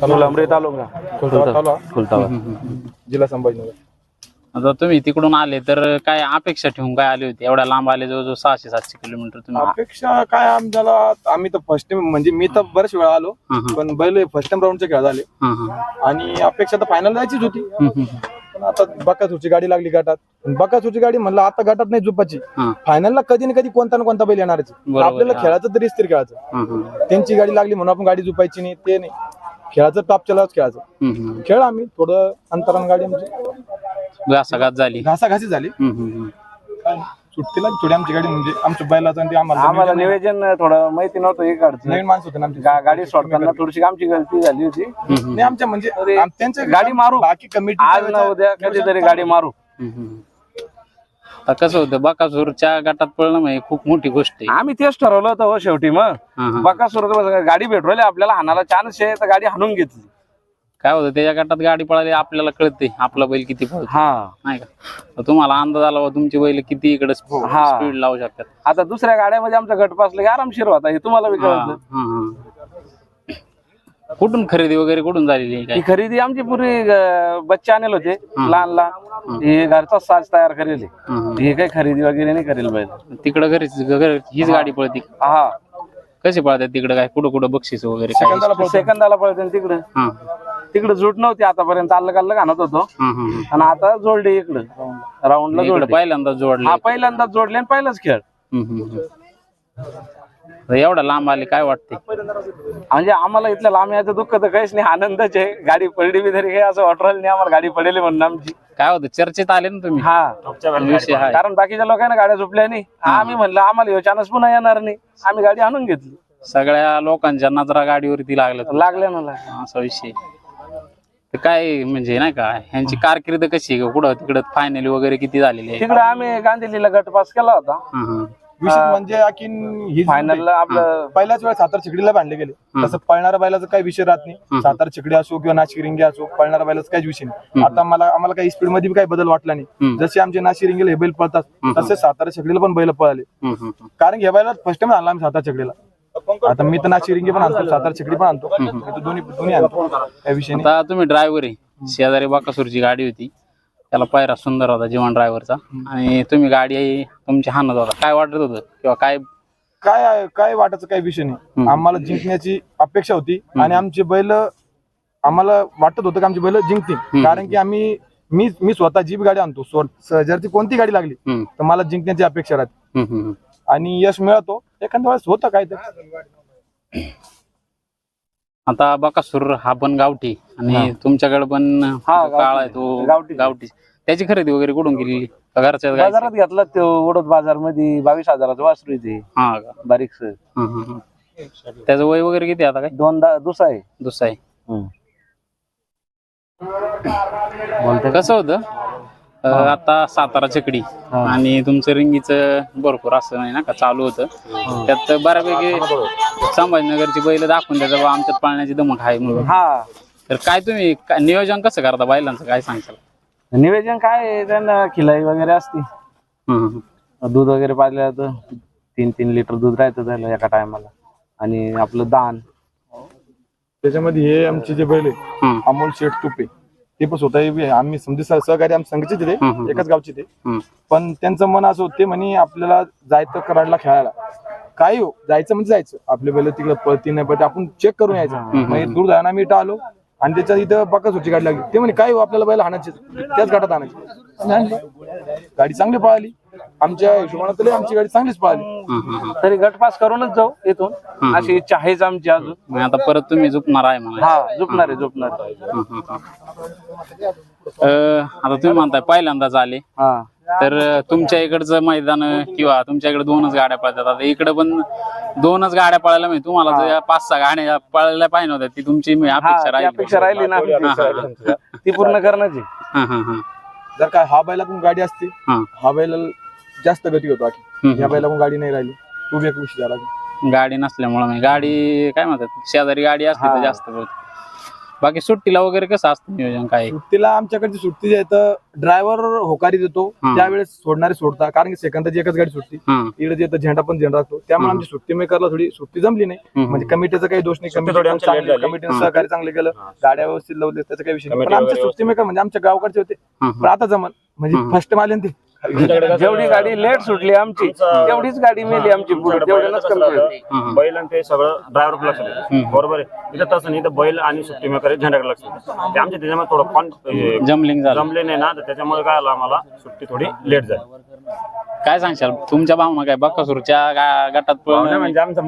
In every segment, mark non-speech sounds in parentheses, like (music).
फुलंब्री तालुका. जिल्हा संभाजीनगर. आता तुम्ही तिकडून आले तर काय अपेक्षा ठेवून काय आले होते? एवढ्या लांब आले जवळजवळ सहाशे सातशे किलोमीटर तुम्ही अपेक्षा काय आमच्याला आम्ही तर फर्स्ट टाइम म्हणजे मी तर बऱ्याच वेळा आलो हं, हं, पण बैल फर्स्ट टाइम राऊंडचे खेळ झाले. हं, हं, आणि अपेक्षा तर फायनल जायचीच होती. हं, हं, पण आता बकासूरची गाडी लागली गटात पण बकासूरची गाडी म्हणलं आता गटात नाही झुपाची हं, फायनलला कधी ना कधी कोणता ना कोणता बैल येणारच. बरोबर आपल्याला. खेळाचं तरी स्थिर खेळायचं हं, हं, त्यांची गाडी लागली म्हणून आपण गाडी झुपायची नाही ते नाही. खेळाचं टॉप चलाच खेळायचं. हं, हं. खेळ आम्ही थोडं अंतरान गाडी आमची. घासाघात झाली. घासाघासी झाली. सुट्टीला थोडी आमची गाडी म्हणजे आमच्या बैलाचं आणि ते आम्हाला आम्हाला निवेदन थोडं माहिती नव्हतं इकडचं नवीन माणसं होते ना आमची. गा- गाडी सोडताना थोडीशी आमची गलती झाली होती. नाही आमच्या म्हणजे आम- त्यांच्या गाडी मारू. बाकी कमिटी आज ना उद्या कधीतरी गाडी मारू. आता कसं होतं बकासूरच्या गटात पळणं म्हणजे खूप मोठी गोष्ट आहे. आम्ही तेच ठरवलं होतं हो शेवटी मग. हं, हं. बका सुरत गाडी भेटवली आपल्याला हाणाला चान्स आहे तर गाडी हाणून घेतली. काय होतं त्याच्या गटात गाडी पळाली आपल्याला कळते आपला बैल किती पळतो हा. नाही का? तर तुम्हाला अंदाज आला बा तुमची बैल किती इकडे हा. स्पीड लावू शकतात. आता दुसऱ्या गाड्यामध्ये आमचा गट पासला की आरामशीर होता हे तुम्हाला बी हा, कळलं हा, हा. कुठून खरेदी वगैरे कुठून झालेली आहे ही काय? खरेदी आमची पुरी अं, बच्चे आणले होते लहान लहान. हे. घरचा साज तयार करेल. हं, काही खरेदी वगैरे नाही करेल बैल तिकडं घरीच घर हीच गाडी पळती. हा. कशी पळतात तिकडं काय? कुठं कुठं बक्षीस वगैरे काय? सेकंदाला पळतो. तिकडे. हा. तिकडे जुट नव्हती आतापर्यंत अल्लग अल्लग आणत होतो. आणि आता जोडले इकडे. राऊंडला इकडं जोडले. पहिल्यांदा जोडले. हा पहिल्यांदा जोडले आणि पहिलाच खेळ. हम्म, हम्म, हम्म. एवढा लांब आले काय वाटते म्हणजे आम्हाला इथल्या लांब यायचं दुःख तर काहीच नाही आनंदच आहे. गाडी पडली बी तरी काही असं वाटलं नाही आम्हाला गाडी पडेल म्हणून आमची. काय होतं चर्चेत आले ना तुम्ही? हा. विषय आहे. कारण बाकीच्या लोकांना गाड्या झोपल्या नाही. आम्ही म्हणलं आम्हाला ह्यो चान्स पुन्हा येणार नाही. आम्ही गाडी आणून घेतली. सगळ्या लोकांच्या नजरा गाडीवरती लागल्या लागल्या ना लागल्या. असा विषय तर काय म्हणजे नाही का ह्यांची कारकीर्द कशी आहे? कुठं तिकडं फायनल वगैरे किती झालेली आहे? तिकडे आम्ही गांधीलीला गट पास केला होता. हा, हा. विशेष म्हणजे आणखीन ही फायनलला आपलं पहिल्याच वेळेस सातारा चिकडीला बांधले गेले. तसं पळणाऱ्या बैलाचा काही विषय राहत नाही. सातारा चिकडी असो किंवा नाशिरिंगे असो पळणाऱ्या बैलाचा काही विषय नाही. आता मला आम्हाला काही स्पीडमध्ये काही बदल वाटला नाही. जसे आमचे नाशिरिंगेला हे बैल पळतात तसे सातारा चिकडीला पण बैल पळाले. कारण या बैला फर्स्ट टाइम आणला आम्ही सातारा चिकडीला आता मी तर नाशिरिंगे पण आणतो सातारा चिकडी पण आणतो. दोन्ही दोन्ही आणतो. काही विषय नाही. आता तुम्ही ड्रायव्हर आहे. शेजारी बाकासूरची गाडी होती. त्याला पायरा सुंदर होता जीवन ड्रायव्हरचा आणि तुम्ही गाडी तुमची हाणत होता. काय वाटत होतं? किंवा काय? काय आहे- काय वाटायचं काही विषय नाही. आम्हाला जिंकण्याची अपेक्षा होती आणि आमचे बैल आम्हाला वाटत होतं की आमची बैल जिंकतील. कारण की आम्ही मी मी स्वतः जीप गाडी आणतो. स्व- जर ती कोणती गाडी लागली हम्म, तर मला जिंकण्याची अपेक्षा राहते. हम्म, हम्म, हम्म. आणि यश मिळतो. एखाद्या वेळेस होतं काय तर आता बकासूर हा पण गावठी आणि तुमच्याकडे पण हा, काळ आहे तो गावठी. गावठी. त्याची खरेदी वगैरे कुठून केली? का घरच्या? बाजारात घेतला तो ओढत बाजारमध्ये बावीस हजाराचं वासरू आहे ते. हा का? बारीकस. हं, हं, हं. त्याचं वय वगैरे किती आहे आता काय? दोनदा दुसरा आहे. दुसरा आहे. कसं होतं? अं, आता सातारा चकडी आणि तुमचं रिंगीचं भरपूर असं नाही ना का चालू होतं. त्यात बऱ्यापैकी संभाजीनगरची बैल दाखवून त्याचं बा आमच्यात पाळण्याची दमक आहे म्हणून. हा. तर काय तुम्ही काय- नियोजन कसं करता बैलांचं काय सांगशाल निवेदन काय आहे, त्यांना खिलाई वगैरे असते. दूध वगैरे पाजलं तर तीन तीन लिटर दूध राहतं त्याला एका टायमाला. आणि आपलं दान. त्याच्यामध्ये हे आमचे जे बैल आहे अमोल शेठ तुपे. ते पण स्वतः. आम्ही समजे सह- सहकारी आम्ही संघचे ते हं. एकाच गावचे ते. पण त्यांचं मन असं होते म्हणे आपल्याला जायचं कराडला खेळायला काही हो जायचं म्हणजे जायचं आपले बैल तिकडे पळती नाही पळते आपण चेक करून यायचं म्हणजे दूर जाणार मी इथं आलो आणि त्याच्यात इथं बकाच होती गाडी लागली ते म्हणे काय हो आपल्याला बैल हाणायचे त्याच गाठात आणायचे. गाडी चांगली पळाली आमच्या हिशोबाने तरी आमची गाडी चांगलीच हं. तरी गट पास करूनच जाऊ इथून. अशी इच्छा आहेच आमची अजून. मग आता परत तुम्ही झोपणार आहे म्हणा हा झोपणार आहे झोपणार आहे. हं, हं, हं. अं, आता तुम्ही म्हणताय पहिल्यांदाच आले. हा. तर अं, तुमच्या इकडचं मैदान किंवा तुमच्या इकडे दोनच गाड्या पळतात. आता इकडे पण दोनच गाड्या पळायला म्हणजे तुम्हाला जर या पाच सहा गाड्या पळायला पाहिजे होत्या ती तुमची हा अपेक्षा ती राहील. अपेक्षा राहिली ना. ती पूर्ण करण्याची. हं, हं, हं. जर काय हा बैलाकडून गाडी असते हं. हा बैल जास्त गती होतो आखी. या बैलाकडून गाडी नाही राहिली. तू बी एक विषय झाला. गाडी नसल्यामुळे मी गाडी काय म्हणतात? शेजारी गाडी असते तर. जास्त बाकी सुट्टीला वगैरे कसं असतं नियोजन? काय? सुट्टीला आमच्याकडची सुट्टी जी आहे तर ड्रायव्हर होकारी देतो. त्यावेळेस सोडणारे सोडता कारण की सेकंदाची एकच गाडी सुटती. हा इकडे जे झेंडा पण झेंडा असतो. त्यामुळे आमची सुट्टी मेकरला थोडी सुट्टी जमली नाही. म्हणजे कमिटीचं काही दोष नाही. सुट्टी कमिटी. कमिटीनं हा. सहकार्य चांगलं केलं. गाड्या व्यवस्थित लावल्या. त्याचा काही विषय नाही. पण Committee आमचे वगैरे सुट्टी मेकर म्हणजे आमच्या गावकडचे होते. पण आता जमन म्हणजे. फर्स्ट ना ते. जेवढी गाडी लेट सुटली आमची तेवढीच गाडी मेली आमची हा. बैल आणि ते सगळं ड्रायव्हर लक्ष देतं हम्म. बरोबर आहे. इथं तसं नाही इथं बैल आणि सुट्टी मेकर झेंड्याकडे लक्ष देतं ते आमच्या त्याच्यामुळे थोडं हे जमलिंग जमले नाही ना तर त्याच्यामुळे काय आलं आम्हाला सुट्टी थोडी लेट झाली. काय सांगशाल? तुमच्या भावना काय? बकासूरच्या गा- गटात म्हणजे आमचं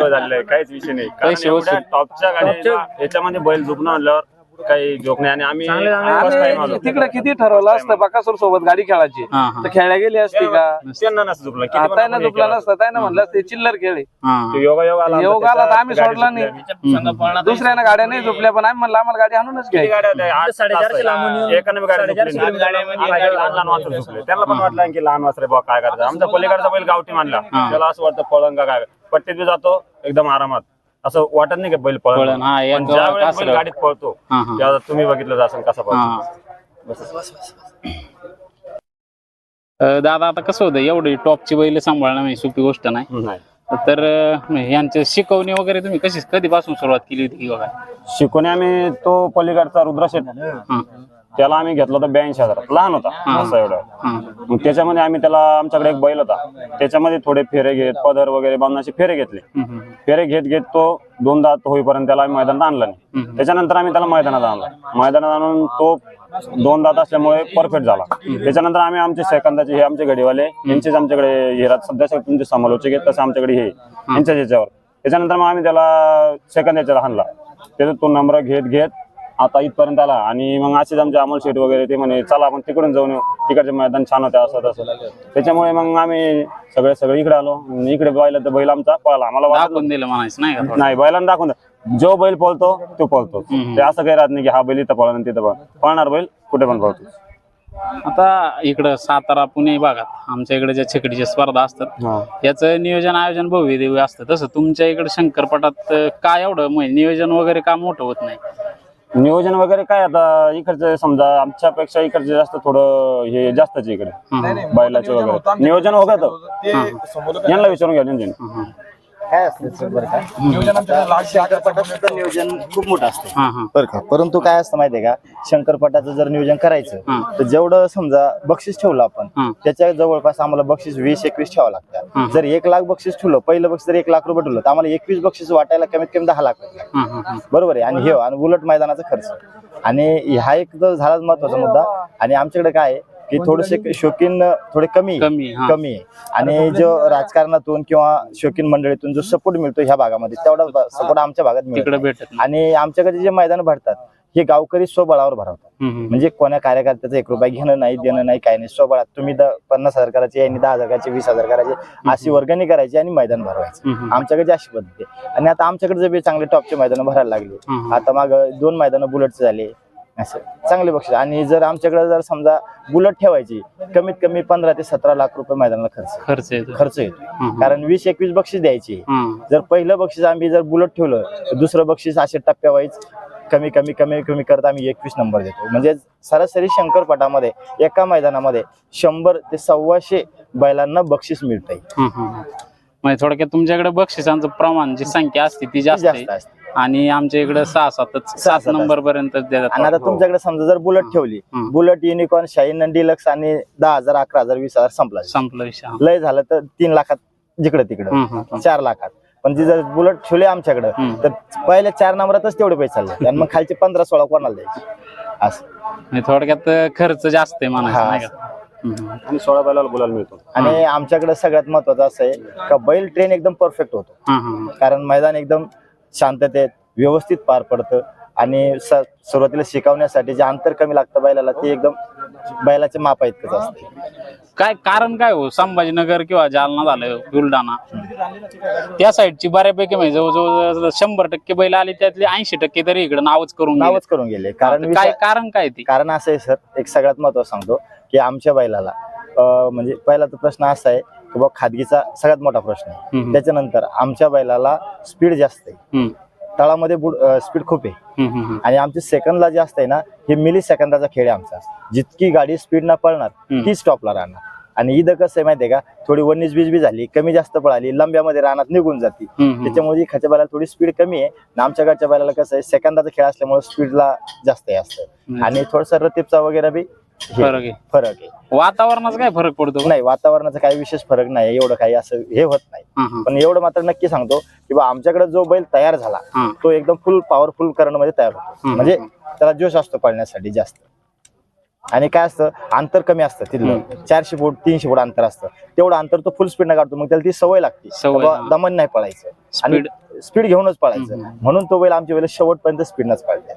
झालेलं आहे. काहीच विषय नाही. (laughs) टॉपच्या गाडीला याच्यामध्ये बैल झुकणं म्हणल्यावर काही जोक नाही. आणि आम्ही first time आलो. आणि तिकडे किती ठरवलं असतं? बकासूर सोबत गाडी खेळायची. हा हा. तर खेळल्या गेली असती का? त्यांना नसतं झुकलं. किती पण आता ना आपण हे दुपला केलं. नसतं. ना म्हणलं असते चिल्लर खेळी हा. तो योग आला योग आला तर आम्ही गाडी सोडला सुटली नाही. आम्ही. दुसऱ्यानं गाड्या नाही झोपल्या पण आम्ही म्हणलं आम्हाला गाडी आणूनच किती घ्यायची गाड्या होत्या? आठ तास आहे. एकाने बी गाडी झोपली नाही. आम्ही लहान लहान वासरं झोपले. त्यांना पण वाटलं की लहान वासरे बा काय करायचं आमचा पलीकडचा बैल गावठी मानला. हा. त्याला असं वाटतं पळण का काय पट्टीत बी जातो एकदम आरामात. असं वाटत नाही की बैल पळण? पळण, हा, एक पण ज्या वेळेस कासरं. बैल गाडीत पळतो हा, हा. तुम्ही बघितलं असेल कसा पळतो. हा. अं, दादा आता कसं होतं एवढी टॉपची बैल सांभाळणं म्हणजे सोपी गोष्ट नाही. नाही. तर अं, यांचं शिकवणी वगैरे तुम्ही कशी कधीपासून सुरुवात केली होती बघा? शिकवणे आम्ही तो पलीकडचा रुद्रशेठ हा. त्याला आम्ही घेतला होता ब्याऐंशी हजार. लहान होता असं एवढा. मग त्याच्यामध्ये आम्ही त्याला आमच्याकडे एक बैल होता. त्याच्यामध्ये थोडे फेरे घेत पदर वगैरे बांधण्याचे फेरे घेतले. फेरे घेत घेत तो दोनदा होईपर्यंत त्याला आम्ही मैदानात आणला नाही. त्याच्यानंतर आम्ही त्याला मैदानात आणला. मैदानात आणून तो दोन दात असल्यामुळे परफेक्ट झाला. त्याच्यानंतर आम्ही आमचे सेकंदाचे हे आमचे घडीवाले यांचेच आमच्याकडे हे राहत सध्या तुमचे समालोचक आहेत तसं आमच्याकडे हे यांच्याच याच्यावर. त्याच्यानंतर मग आम्ही त्याला सेकंद याच्यावर आणला त्याचा तो नंबर घेत घेत आता इथपर्यंत आला. आणि मग असेच आमचे अमोल शेठ वगैरे ते म्हणे चला आपण तिकडून जाऊन येऊ. तिकडचे मैदान छान होते असं तसं. त्याच्यामुळे मग आम्ही सगळे सगळे इकडे आलो. आणि इकडे बैल तर बैल आमचा पळाला. आम्हाला दाखवून दिलं म्हणायचं नाही का? नाही बैलांना दाखवून द्या. जो बैल पळतो तो पळतो. ते असं काही राहत नाही की हा बैल इथं पळा तिथं पळा पळणार बैल कुठे पण पळतो. आता इकडं सातारा पुणे भागात आमच्या इकडे ज्या छकडीच्या स्पर्धा असतात याचं नियोजन आयोजन भव्य दिव्य असतं. तसं तुमच्या इकडे शंकरपटात अं, काय एवढं म्हणजे नियोजन वगैरे का मोठं होत नाही? नियोजन वगैरे काय आता इकडचं समजा आमच्यापेक्षा इकडचे जास्त थोडं हे जास्तच इकडे. बैलाचे वगैरे. नियोजन होतं. यांना विचारून घ्या. काय असतं सर बरं का? शंकरपटाचं नियोजन खूप मोठं असतं. हं, हं. बरं का? परंतु काय असतं माहितीये का? शंकरपटाचं जर नियोजन करायचं हं. तर जेवढं समजा बक्षीस ठेवलं आपण हं. त्याच्या जवळपास आम्हाला बक्षीस वीस एकवीस ठेवावं लागतं. जर एक लाख बक्षीस ठेवलं पहिलं बक्षीस जर एक लाख रुपये ठेवलं तर आम्हाला एकवीस बक्षीस वाटायला कमीत कमी दहा लाख रुपये लागतात. हं, हं, हं. बरोबर आहे. आणि हे आणि उलट मैदानाचा खर्च. आणि हा एक तर झालाच महत्त्वाचा मुद्दा. आणि आमच्याकडे काय आहे? की थोडेसे शौकीन थोडे कमी कमी हा कमी आहे आणि जो राजकारणातून किंवा शौकीन मंडळीतून जो सपोर्ट मिळतो ह्या भागामध्ये तेवढा सपोर्ट आमच्या भागात मिळतो तिकडे भेटत नाही. आणि आमच्याकडे जे मैदान भरतात हे गावकरी स्वबळावर भरवतात. म्हणजे कोण्या कार्यकर्त्याचं एक रुपया घेणं नाही देणं नाही काही नाही स्वबळात तुम्ही द- पन्नास हजार करायचे यांनी दहा हजार करायचे वीस हजार करायचे अशी वर्गणी करायची आणि मैदान भरवायचं. आमच्याकडे अशी पद्धती आहे. आणि आता आमच्याकडे जे बी चांगले टॉपचे मैदान भरायला लागले. आता माग दोन मैदान बुलेटचे झाले असं. चांगले बक्षीस. आणि जर आमच्याकडे जर समजा बुलेट ठेवायची कमीत कमी पंधरा ते सतरा लाख रुपये मैदानाला खर्च खर्च येतो. खर्च येतो. कारण वीस एकवीस बक्षीस द्यायची. जर पहिलं बक्षीस आम्ही जर बुलेट ठेवलं तर दुसरं बक्षीस असे टप्प्यावाईज कमी कमी कमी कमी करत आम्ही एकवीस नंबर देतो. म्हणजे सरासरी शंकरपटामध्ये एका मैदानामध्ये शंभर ते सव्वाशे बैलांना बक्षीस मिळतंय. हं, हं, हं. म्हणजे थोडक्यात तुमच्याकडे बक्षिसांचं प्रमाण जी संख्या असते ती जास्त जास्त आहे असते. आणि आमच्या इकडे सहा सातच सहा सात सात नंबर पर्यंत देतात आणि आता तुमच्याकडे समजा जर बुलेट ठेवली. बुलेट युनिकॉर्न शाईन डिलक्स आणि दहा हजार अकरा हजार वीस हजार संपला संपला विषय हा. लय झालं तर तीन लाखात जिकडे तिकडे. चार लाखात. पण ती जर बुलेट ठेवली आमच्याकडे. तर पहिल्या चार नंबरातच तेवढे पैसे चालले आणि मग खालचे पंधरा सोळा कोणाला द्यायचे? असं. म्हणजे थोडक्यात खर्च जास्त आहे म्हणायचं. नाही का? हं. आणि सोळा बैलाला गुलाल मिळतो. आणि आमच्याकडे सगळ्यात महत्वाचं असं आहे का बैल ट्रेन एकदम परफेक्ट होतो. कारण मैदान एकदम शांततेत व्यवस्थित पार पडतं. आणि सुरुवातीला शिकवण्यासाठी जे अंतर कमी लागतं बैलाला ते एकदम बैलाच्या मापा इतकंच असते. काय कारण काय हो? संभाजीनगर किंवा जालना झालं बुलढाणा. त्या साईडची बऱ्यापैकी म्हणजे जवळजवळ शंभर टक्के बैल आली त्यातले ऐंशी टक्के तरी इकडे नावच करून गेले. नावच करून गेले. कारण काय कारण काय ते? कारण असं आहे सर एक सगळ्यात महत्वाचं सांगतो की आमच्या बैलाला म्हणजे पहिला तर प्रश्न असा आहे की बाबा खादगीचा सगळ्यात मोठा प्रश्न आहे. त्याच्यानंतर आमच्या बैलाला स्पीड जास्त आहे. तळामध्ये स्पीड खूप आहे. आणि आमची सेकंदला जे असते ना हे मिली सेकंदाचा खेळ आहे आमचा. जितकी गाडी स्पीड न पळणार. ती स्टॉपला राहणार. आणि इथं कसं आहे माहितीये का थोडी वन्नीस बीज बी झाली कमी जास्त पळाली लंब्यामध्ये रानात निघून जाती. त्याच्यामुळे खाच्या बैलाला थोडी स्पीड कमी आहे. आणि आमच्या गाडच्या बैलाला कसं आहे सेकंदाचा खेळ असल्यामुळे स्पीडला जास्त आहे असतं आणि थोडस रतीपचा वगैरे बी फरक आहे. फरक आहे. वातावरणाचा काय फरक पडतो? नाही वातावरणाचा काही विशेष फरक नाही एवढं काही असं हे होत नाही. पण एवढं मात्र नक्की सांगतो की बा आमच्याकडे जो बैल तयार झाला. तो एकदम फुल पॉवरफुलमध्ये तयार होतो. म्हणजे त्याला जोश असतो पळण्यासाठी जास्त. आणि काय असतं अंतर कमी असतं तिथलं. चारशे फूट तीनशे फूट अंतर असतं. तेवढं अंतर तो फुल स्पीडनं काढतो मग त्याला ती सवय लागते. दमन नाही पळायचं. आणि स्पीड घेऊनच पळायचं. म्हणून तो बैल आमच्या वेळेला शेवटपर्यंत स्पीडनच पळते.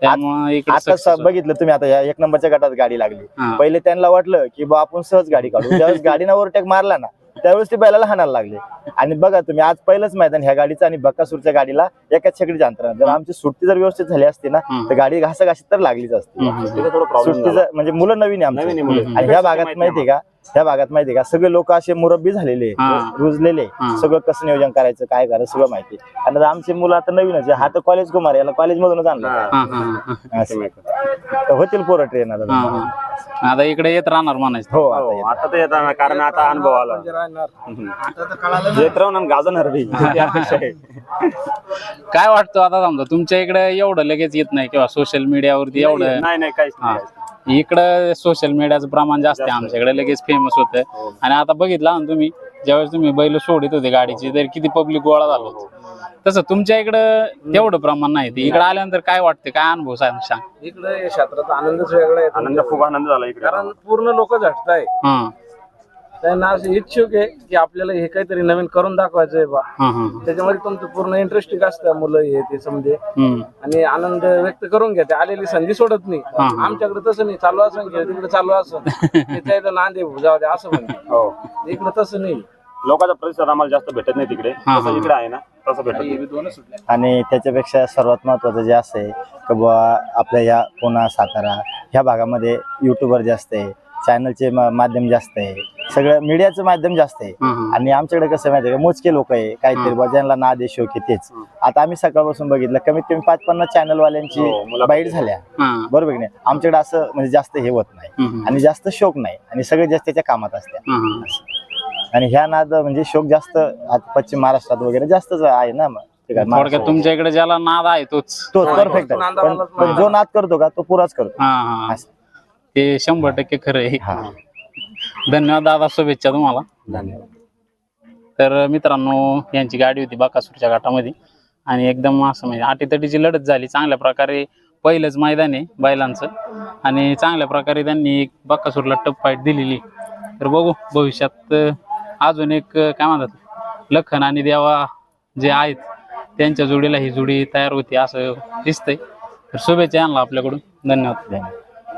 त्यामुळे आता स- बघितलं तुम्ही आता या एक नंबरच्या गटात गाडी लागली. हा. पहिले त्यांना वाटलं की बा आपण सहज गाडी काढू. ज्यावेळेस गाडीनं ओव्हरटेक मारला ना त्यावेळेस ते बैलाला हाणायला लागले. आणि बघा तुम्ही आज पहिलंच मैदान ह्या गाडीचं आणि बक्कासूरच्या गाडीला एकाच छकडीच्या अंतरानं जर आमची सुट्टी जर व्यवस्थित झाली असती ना हम्म. तर गाडी घासाघाशीत तर लागलीच असते. हम्म, हम्म. सुट्टीचं म्हणजे मुलं नवीन आहे आमची. आणि ह्या भागात माहितीये का ह्या भागात माहितीये का सगळे लोक असे मुरब्बी झालेले हा. रुजलेले हा. सगळं कसं नियोजन करायचं काय करायचं सगळं माहिती आणि आता आमचे मुलं आता नवीनच आहे. हा तर कॉलेज कुमार याला कॉलेज मधूनच आणलं हा, हा, हा, हा. असं. तर होतील पोरं ट्रेन आता हा. आता इकडे येत राहणार म्हणायचं हो आता हो, येतात. आता तर येतात कारण आता अनुभव आला येत राहून ती अपेक्षा आहे. काय वाटतं आता समजा तुमच्या इकडे एवढं लगेच येत नाही किंवा सोशल मीडियावरती एवढं नाही नाही काहीच हा. नाही इकडं सोशल मीडियाचं प्रमाण जास्त आहे आमच्याकडे लगेच फेमस होतं आणि आता बघितलं ना तुम्ही ज्यावेळेस तुम्ही बैल सोडित होते गाडीची तर किती पब्लिक गोळा झालं होतं. तसं तुमच्या इकडं तेवढं प्रमाण नाही इकडे आल्यानंतर काय वाटतं काय अनुभव सांग सांग. इकडे या क्षेत्राचा आनंदच वेगळा आहे. आनंद खूप आनंद झाला इकडे. कारण पूर्ण लोक झटताय. हा. त्यांना असं इच्छुक आहे की आपल्याला हे काहीतरी नवीन करून दाखवायचंय बा. हा हा त्याच्यामध्ये तुमचं पूर्ण इंटरेस्टिंग असतं मुलं हे ते समजे. हम्म. आणि आनंद व्यक्त करून घ्या. ते आलेली संधी सोडत नाही. आमच्याकडे तसं नाही. चालू असं तिकडे चालू असं. (laughs) नांदे जाऊ दे असं म्हणते. हो. इकडे तसं नाही. लोकांचा प्रतिसाद आम्हाला जास्त भेटत नाही तिकडे. तसं. इकडे आहे ना तसं भेटत नाही आणि त्याच्यापेक्षा सर्वात महत्वाचं जे असं आहे की बुवा आपल्या या पुणा सातारा ह्या भागामध्ये युट्यूबर जास्त आहे. चॅनलचे माध्यम जास्त आहे. सगळं मीडियाचं माध्यम जास्त आहे. हा, हा. आणि आमच्याकडे कसं माहितीये का मोजके लोक आहे. काहीतरी बुवा ज्यांना ना दे शोक आहे तेच. आता आम्ही सकाळपासून बघितलं कमीत कमी पाच पन्नास चॅनल हो, वाल्यांची मुलाखती. बाईट झाल्या. हा. बरोबर की नाही? आमच्याकडे असं म्हणजे जास्त हे होत नाही. आणि जास्त शोक नाही. आणि सगळे जास्त त्याच्या कामात असते हा, हा. आणि ह्या नाद म्हणजे शोक जास्त पश्चिम महाराष्ट्रात वगैरे जास्तच आहे ना मग. ते काय थोडक्यात महाराष्ट्रात. तुमच्या इकडे ज्याला नाद आहे तोच. तोच परफेक्ट आहे. पण जो नाद करतो का तो पुराच करतो. हा हा. ते शंभर टक्के खरं आहे. हा. धन्यवाद दादा शुभेच्छा तुम्हाला. धन्यवाद. तर मित्रांनो यांची गाडी होती बाकासूरच्या घाटामध्ये आणि एकदम असं म्हणजे आटीतटीची लढत झाली. चांगल्या प्रकारे पहिलंच मैदान आहे बैलांचं आणि चांगल्या प्रकारे त्यांनी एक बाकासूरला टप फाईट दिलेली. तर बघू भविष्यात अजून एक काय म्हणतात लखन आणि देवा जे आहेत त्यांच्या जोडीला ही जोडी तयार होती असं दिसतंय. तर शुभेच्छा यांना आपल्याकडून. धन्यवाद. धन्यवाद.